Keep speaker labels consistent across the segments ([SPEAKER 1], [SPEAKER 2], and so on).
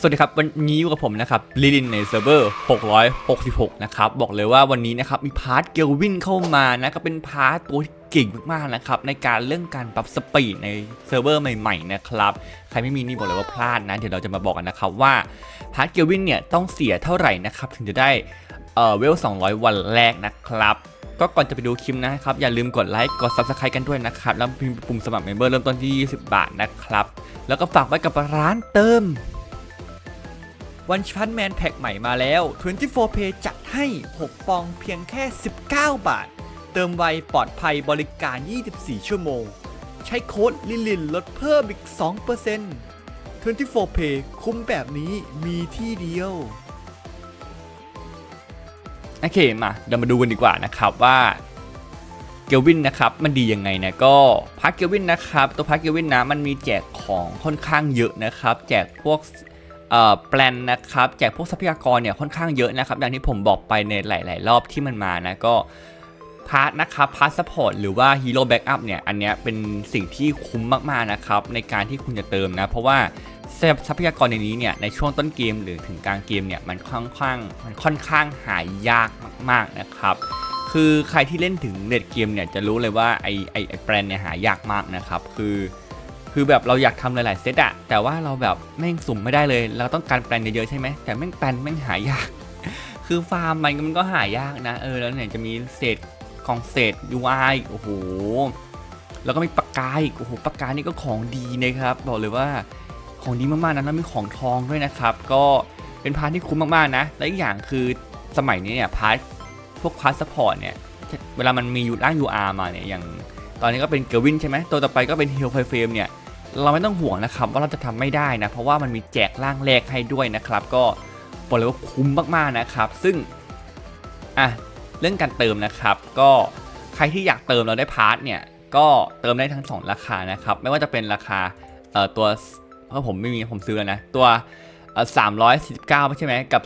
[SPEAKER 1] สวัสดีครับ วันนี้อยู่กับผมนะครับลิลินในเซิร์ฟเวอร์ 666 นะครับ บอกเลยว่าวันนี้นะครับ มีพาร์ทเกลวินเข้ามานะก็เป็นพาร์ทตัวที่เก่งมากๆนะครับในการเรื่องการปรับสปีดในเซิร์ฟเวอร์ใหม่ๆนะครับใครไม่มีนี่บอกเลยว่าพลาดนะ เดี๋ยวเราจะมาบอกกันนะครับว่าพาร์ทเกลวินเนี่ยต้องเสียเท่าไหร่นะครับถึงจะได้เออเวล 200 วันแรกนะครับก็ก่อนจะไปดูคลิปนะครับ อย่าลืมกดไลค์กด Subscribe กันด้วยนะครับ แล้วพิมีปุ่มสมัครเมมเบอร์เริ่มต้นที่ 20 บาทนะครับ แล้วก็ฝากไว้กับร้านเติม วันชันแมนแพ็กใหม่มาแล้ว 24 Pay จัดให้ 6 ปองเพียงแค่ 19 บาท เติมไวปลอดภัยบริการ 24 ชั่วโมง ใช้โค้ดลิลินลดเพิ่มอีก 2% 24 Pay คุ้มแบบนี้มีที่เดียวโอเคมาเดี๋ยวมาดูกันดีกว่านะครับว่าเกลวินนะครับมันดียังไงนะก็พักเกลวินนะครับตัวพักเกลวินนะมันมีแจกของค่อนข้างเยอะนะครับ แจกพวก แปลนนะครับแจกพวกทรัพยากรเนี่ยค่อนข้างเยอะนะครับอย่างที่ผมบอกไปในหลาย ๆ รอบที่มันมานะก็พาร์ทนะครับพาร์ทซัพพอร์ตหรือว่าฮีโร่แบ็กอัพเนี่ยอันเนี้ยเป็นสิ่งที่คุ้มมาก ๆ นะครับ ในการที่คุณจะเติมนะ เพราะว่าทรัพยากรในนี้เนี่ยในช่วงต้นเกมหรือถึงกลางเกมเนี่ยมันค่อนข้างมันค่อนข้างหายากมาก ๆ นะครับ คือใครที่เล่นถึงเน็ตเกมเนี่ยจะรู้เลยว่าไอไอไอแบรนเนี่ยหายากมากนะครับคือ คือแบบเราอยากทำหลาย ๆ เซตอะแต่ว่าเราแบบแม่งสุ่มไม่ได้เลย เราต้องการแปลนเยอะ ๆ ใช่ไหมแต่แม่งแปลนแม่งหายาก คือฟาร์มมันมันก็หายากนะ เออแล้วเนี่ยจะมีเศษของเศษ UI โอ้โห แล้วก็มีปากกาอีกโอ้โหปากกานี่ก็ของดีนะครับ บอกเลยว่าของดีมาก ๆ นะแล้วมีของทองด้วยนะครับ ก็เป็นพาร์ทที่คุ้มมาก ๆ นะ และอีกอย่างคือสมัยนี้เนี่ยพาร์ทพวกพาร์ทซัพพอร์ตเนี่ยเวลามันมียูร่าง UR มาเนี่ยอย่างตอนนี้ก็เป็นเกลวินใช่ไหมตัวต่อไปก็เป็นเฮลไฟเฟรมเนี่ย เราไม่ต้องห่วงนะครับว่าเราจะทำไม่ได้นะเพราะว่ามันมีแจกร่างแรกให้ด้วยนะครับ ก็บอกเลยว่าคุ้มมากๆนะครับ ซึ่งอะเรื่องการเติมนะครับ ก็ใครที่อยากเติมเราได้พาร์ทเนี่ยก็เติมได้ทั้งสองราคานะครับ ไม่ว่าจะเป็นราคาเอ่อตัวเพราะผมไม่มีผมซื้อแล้วนะตัวสามร้อยสี่สิบเก้าใช่ไหมกับ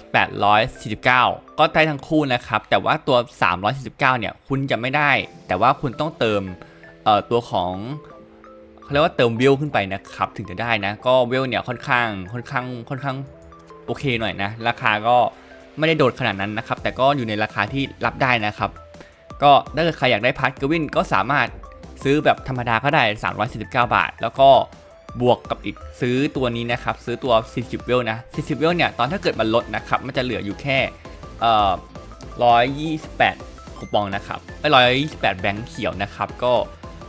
[SPEAKER 1] 849 ก็ได้ทั้งคู่นะครับ แต่ว่าตัว 349 เนี่ย คุณจะไม่ได้ แต่ว่าคุณต้องเติมเอ่อตัวของ เขาเรียกว่าเติมเวลขึ้นไปนะครับถึงจะได้นะ ก็เวลเนี่ยค่อนข้างค่อนข้างค่อนข้างโอเคหน่อยนะ ราคาก็ไม่ได้โดดขนาดนั้นนะครับ แต่ก็อยู่ในราคาที่รับได้นะครับ ก็ถ้าเกิดใครอยากได้พาร์ทกวินก็สามารถซื้อแบบธรรมดาก็ได้ 349 บาท แล้วก็บวกกับอีกซื้อตัวนี้นะครับ ซื้อตัว 40 เวลนะ 40 เวลเนี่ย ตอนถ้าเกิดมันลดนะครับ มันจะเหลืออยู่แค่เอ่อ128คูปองนะครับไม่128 แบงค์เขียวนะครับ ก็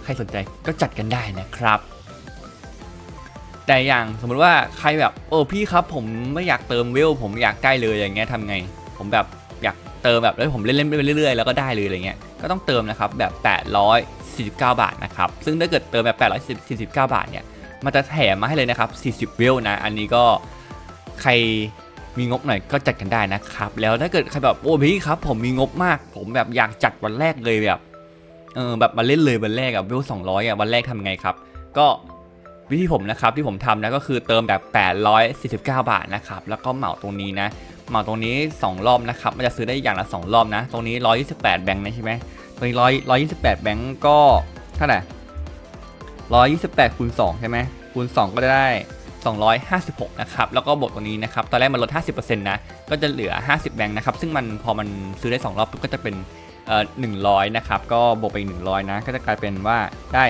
[SPEAKER 1] ใครสนใจก็จัดกันได้นะครับ แต่อย่างสมมุติว่าใครแบบเออพี่ครับผมไม่อยากเติมเวลผมอยากได้เลยอย่างเงี้ยทำไง ผมแบบอยากเติมแบบแล้วผมเล่นๆไปเรื่อยๆแล้วก็ได้เลยอะไรเงี้ยก็ต้องเติมนะครับแบบ 849 บาทนะครับซึ่งถ้าเกิดเติมแบบ849 บาทเนี่ยมันจะแถมมาให้เลยนะครับ 40 เวลนะ อันนี้ก็ใครมีงบหน่อยก็จัดกันได้นะครับ แล้วถ้าเกิดใครแบบโอ้พี่ครับผมมีงบมาก ผมแบบอยากจัดวันแรกเลยแบบ เออแบบมาเล่นเลยวันแรกอะเวล200อยอะวันแรกทำไงครับ ก็วิธีผมนะครับที่ผมทำนะก็คือเติมแบบ 849 บาทนะครับแล้วก็เหมาตรงนี้นะเหมาตรงนี้ 2 รอบนะครับมันจะซื้อได้อย่างละ 2 รอบนะ ตรงนี้ 128 แบงค์นะใช่ไหมตรงนี้100 128 แบงค์ก็เท่าไหร่128คูณ2ใช่ไหมคูณ 2 ก็จะได้ 256 นะครับ แล้วก็บวกตรงนี้นะครับ ตอนแรกมันลด 50%นะ ก็จะเหลือ 50 แบงค์นะครับ ซึ่งมันพอมันซื้อได้ 2 รอบก็จะเป็น เอ่อ100 นะครับ ก็บวกไปอีก100 นะ ก็จะกลายเป็นว่าได้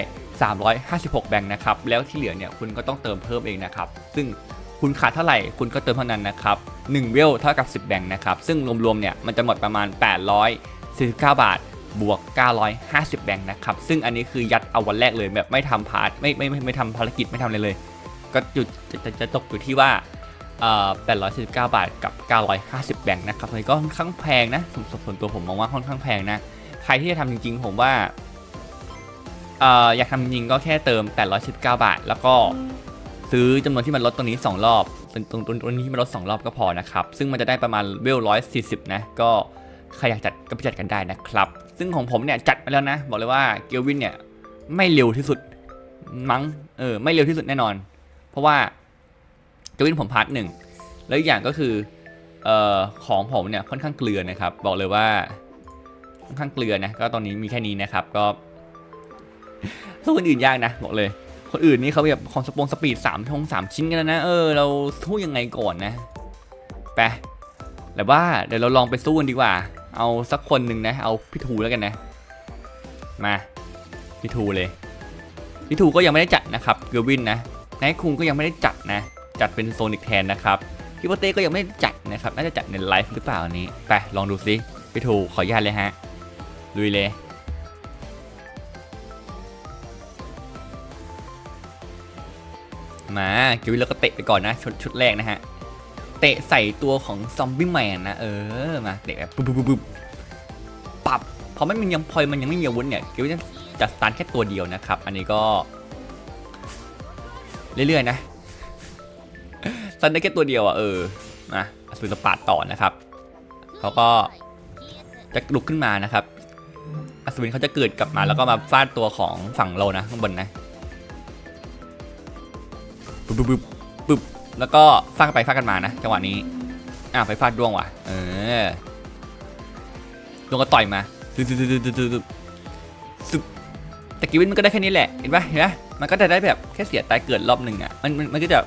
[SPEAKER 1] 356 แบงค์นะครับ แล้วที่เหลือเนี่ยคุณก็ต้องเติมเพิ่มเองนะครับ ซึ่งคุณขาดเท่าไหร่คุณก็เติมเท่านั้นนะครับ1เวลเท่ากับ 10 แบงค์นะครับ ซึ่งรวมๆเนี่ยมันจะหมดประมาณ 849 บาทบวก 950 แบงค์นะครับ ซึ่งอันนี้คือยัดเอาวันแรกเลยแบบไม่ทำพาร์ทไม่ไม่ไม่ไม่ทำภารกิจไม่ทำอะไรเลย ก็หยุดจะจะจะตกอยู่ที่ว่า 849 บาทกับ 950 แบงค์นะครับอันนี้ก็ค่อนข้างแพงนะสส่วนตัวผมมองว่าค่อนข้างแพงนะ ใครที่จะทำจริงๆ ผมว่าออยากทำจริงก็แค่เติม 819 บาท แล้วก็ซื้อจำนวนที่มันลดตรงนี้ 2 รอบตรงตรงตรงตรงนี้ที่มันลด 2 รอบก็พอนะครับ ซึ่งมันจะได้ประมาณเวล140นะ ก็ใครอยากจัดก็ไปจัดกันได้นะครับ ซึ่งของผมเนี่ยจัดไปแล้วนะ บอกเลยว่าเกลวินเนี่ยไม่เร็วที่สุดมั้งเออไม่เร็วที่สุดแน่นอน เพราะว่า กลวินผมพาร์ทหนึ่งแล้วอีกอย่างก็คือเอ่อของผมเนี่ยค่อนข้างเกลือนะครับ บอกเลยว่าค่อนข้างเกลือนะก็ตอนนี้มีแค่นี้นะครับก็สู้คนอื่นยากนะบอกเลย คนอื่นนี่เขาแบบของสปงสปีดสามทงสามชิ้นกันแล้วนะเออเราสู้ยังไงก่อนนะไปแต่ว่าเดี๋ยวเราลองไปสู้กันดีกว่า เอาสักคนหนึ่งนะ เอาพี่ทูแล้วกันนะ มาพี่ทูเลยพี่ทูก็ยังไม่ได้จัดนะครับเกอร์วินนะนท์คุงก็ยังไม่ได้จัดนะ จัดเป็นโซนิกแทนนะครับพี่โปเต้ก็ยังไม่จัดนะครับน่าจะจัดในไลฟ์หรือเปล่าอันนี้ไปลองดูซิพี่ทูขออนุญาตเลยฮะลุยเลยมาเกวินแล้วก็เตะไปก่อนนะชุดชุดแรกนะฮะ เตะใส่ตัวของซอมบี้แมนนะ เออมาเตะแบบปุ๊บปุ๊บปุ๊บปุ๊บปับพอไม่มียังพอยมันยังไม่มีอาวุธเนี่ยเกวินจะสตาร์ทแค่ตัวเดียวนะครับ อันนี้ก็ เรื่อยๆนะ ตาร์ทได้แค่ตัวเดียวอะเออมาอสุรปาดต่อนะครับเขาก็จะลุกขึ้นมานะครับอัศวินเขาจะเกิดกลับมาแล้วก็มาฟาดตัวของฝั่งเรานะข้างบนนะปึ๊บปึ๊บปึ๊บปึ๊บแล้วก็ฟาดไปฟาดกันมานะจังหวะนี้อะไปฟาดดวงว่ะ เออดวงก็ต่อยมาซึ๊บซึบซึบซึบซึบซึบซึบแต่กิวินมันก็ได้แค่นี้แหละเห็นปะเห็นปะมันก็จะได้แบบแค่เสียตายเกิดรอบหนึ่งอะมันมันก็จะ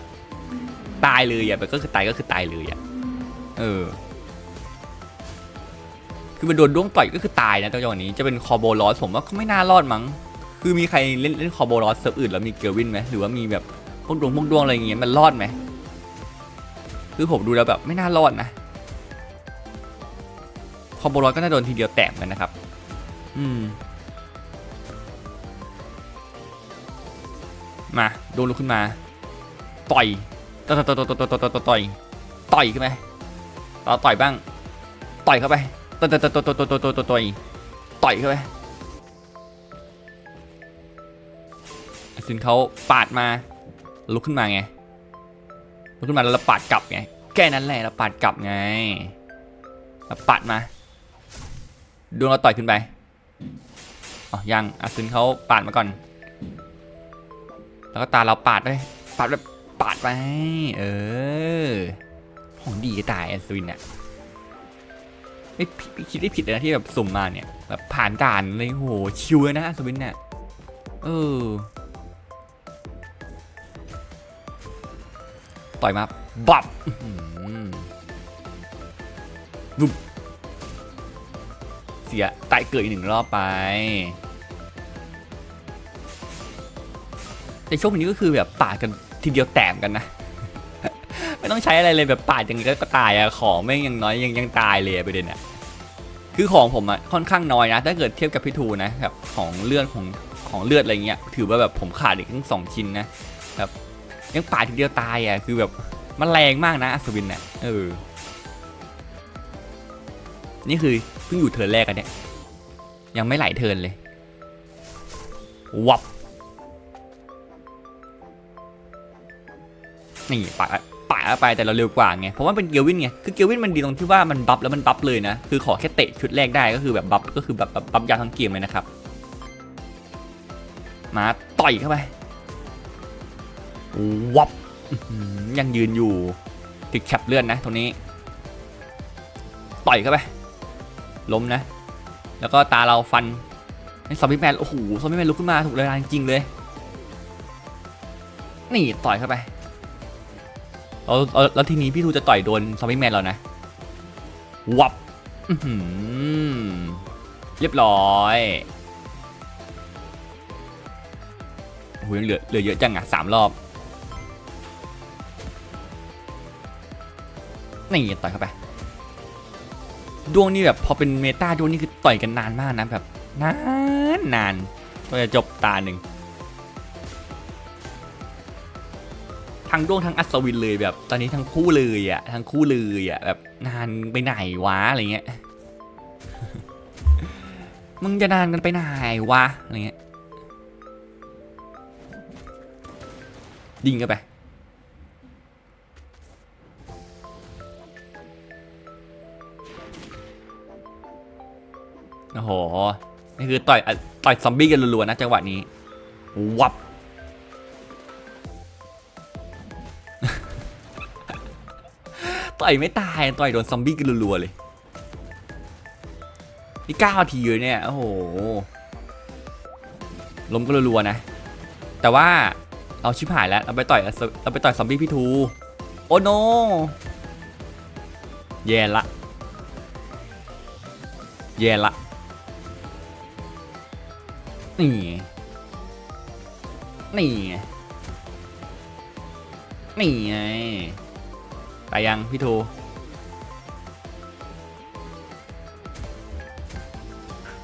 [SPEAKER 1] ตายเลยอะมันก็คือตายก็คือตายเลยอะเออ คือมันโดนดวงต่อยก็คือตายนะจังหวะนี้จะเป็นคอโบลอสผมว่าก็ไม่น่ารอดมั้งคือมีใครเล่นเล่นคอโบลอสเซิร์ฟอื่นแล้วมีเกลวินไหมหรือว่ามีแบบพวกดวงพวกดวงอะไรอย่างเงี้ยมันรอดไหมคือผมดูแล้วแบบไม่น่ารอดนะคอโบรอยก็น่าโดนทีเดียวแตกกันนะครับ อืมมาโดนลุกขึ้นมา ต่อย ต่อยต่อยต่อยต่อยต่อยต่อยต่อยต่อยขึ้นไปเราต่อยบ้าง ต่อยเข้าไปต่อยต่อยต่อยต่อยต่อยต่อยต่อยต่อยต่อยเข้าไปสินเขาปาดมาลุกขึ้นมาไงลุกขึ้นมาแล้วเราปาดกลับไงแค่นั้นแหละเราปาดกลับไงเราปาดมาดวงเราต่อยขึ้นไปอ๋อยังอาซึนเขาปาดมาก่อน แล้วก็ตาเราปาดด้วยปาดแบบ ปาดไป เออ ของดีจะตายอาซึนเนี่ยไม่ผิดคิดได้ผิดเลยนะที่แบบสุ่มมาเนี่ยแบบผ่านด่านเลยโหชิวเลยนะอาซึนเนี่ยเออ ต่อยมาบับอื้อหือวุบเสียตายเกิดอีกหนึ่งรอบไปแต่ช่วงนี้ก็คือแบบปาดกัน ทีเดียวแตมกันนะ ไม่ต้องใช้อะไรเลยแบบปาดอย่างนี้ก็ตายอะของไม่งยังน้อยยังยังตายเลยประเด็นอะคือของผมอะค่อนข้างน้อยนะ ถ้าเกิดเทียบกับพี่ทูนะแบบของเลือดของของเลือดอะไรเงี้ยถือว่าแบบผมขาดอีกทั้งสองชิ้นนะแบบยังปาดทีเดียวตายอะคือแบบมันแรงมากนะอัศวินเนี่ยเออ นี่คือเพิ่งอยู่เทิร์นแรกกันเนี่ย ยังไม่ไหลเทิร์นเลย วับ นี่ปาดปาดไปแต่เราเร็วกว่าไงเพราะว่าเป็นเกลวินไงคือเกลวินมันดีตรงที่ว่ามันบัฟแล้วมันบัฟเลยนะคือขอแค่เตะชุดแรกได้ก็คือแบบบัฟก็คือแบบบัฟยาวทั้งเกมเลยนะครับ มาต่อยเข้าไปวับอื้อหือยังยืนอยู่ติดแคปเลื่อนนะตรงนี้ต่อยเข้าไปล้มนะ แล้วก็ตาเราฟันไอ้ซอมบี้แมนโอ้โหซอมบี้แมนลุกขึ้นมาถูกเลยจริงๆเลย นี่ต่อยเข้าไป แล้วแล้วทีนี้พี่ทูจะต่อยโดนซอมบี้แมนเรานะวับเรียบร้อยโอ้โหยังเหลือเหลือเยอะจังอะสามรอบนี่ต่อยเข้าไปดวงนี่แบบพอเป็นเมตาดวงนี่คือต่อยกันนานมากนะแบบนานนานก็จะจบตาหนึ่ง ทั้งดวงทั้งอัศวินเลยแบบ ตอนนี้ทั้งคู่เลยอะทั้งคู่เลยอะแบบนานไปไหนวะอะไรเงี้ยมึงจะนานกันไปไหนวะอะไรเงี้ยยิงกันไปโอ้โหนี่คือต่อยต่อยซอมบี้กันรัวๆนะจังหวะนี้ วับ ต่อยไม่ตายต่อยโดนซอมบี้กันรัวๆเลยนี่เก้านาทีเลยเนี่ยโอ้โหล้มก็รัวๆนะ แต่ว่าเอาชิบหายแล้วเราไปต่อยเราไปต่อยซอมบี้พี่ทูโอ้โนแย่ละแย่ละนี่นี่นี่ไง ยังพี่ทู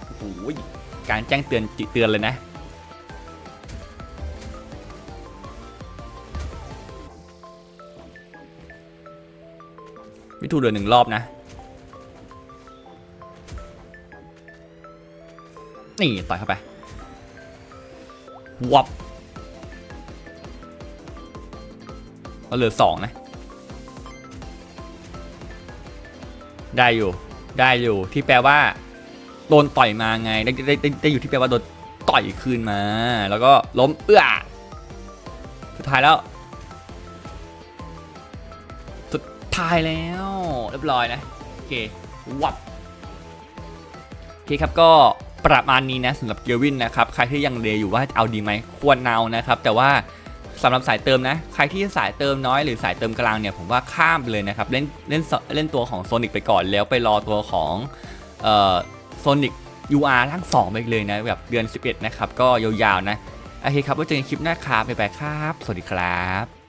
[SPEAKER 1] โอ้โหการแจ้งเตือนจิเตือนเลยนะ พี่ทูเดินหนึ่งรอบนะ นี่ต่อยเข้าไปวับก็เหลือสองนะ ได้อยู่ ได้อยู่ ที่แปลว่า โดนต่อยมาไง ได้ได้ได้ได้อยู่ที่แปลว่าโดนต่อยคืนมา แล้วก็ล้มเอื้อ สุดท้ายแล้ว สุดท้ายแล้ว เรียบร้อยนะ โอเค วับ โอเคครับก็ประมาณนี้นะสำหรับเกลวินนะครับ ใครที่ยังเลอยู่ว่าจะเอาดีไหมควรเอานะครับ แต่ว่า สำหรับสายเติมนะใครที่สายเติมน้อยหรือสายเติมกลางเนี่ยผมว่าข้ามเลยนะครับเล่นเล่นเล่นตัวของโซนิกไปก่อนแล้วไปรอตัวของโซนิก UR ร่าง2ไปเลยนะแบบเดือน 11 นะครับ ก็ยาวๆนะ โอเคครับไว้เจอกันคลิปหน้าครับบ๊ายบายครับ สวัสดีครับ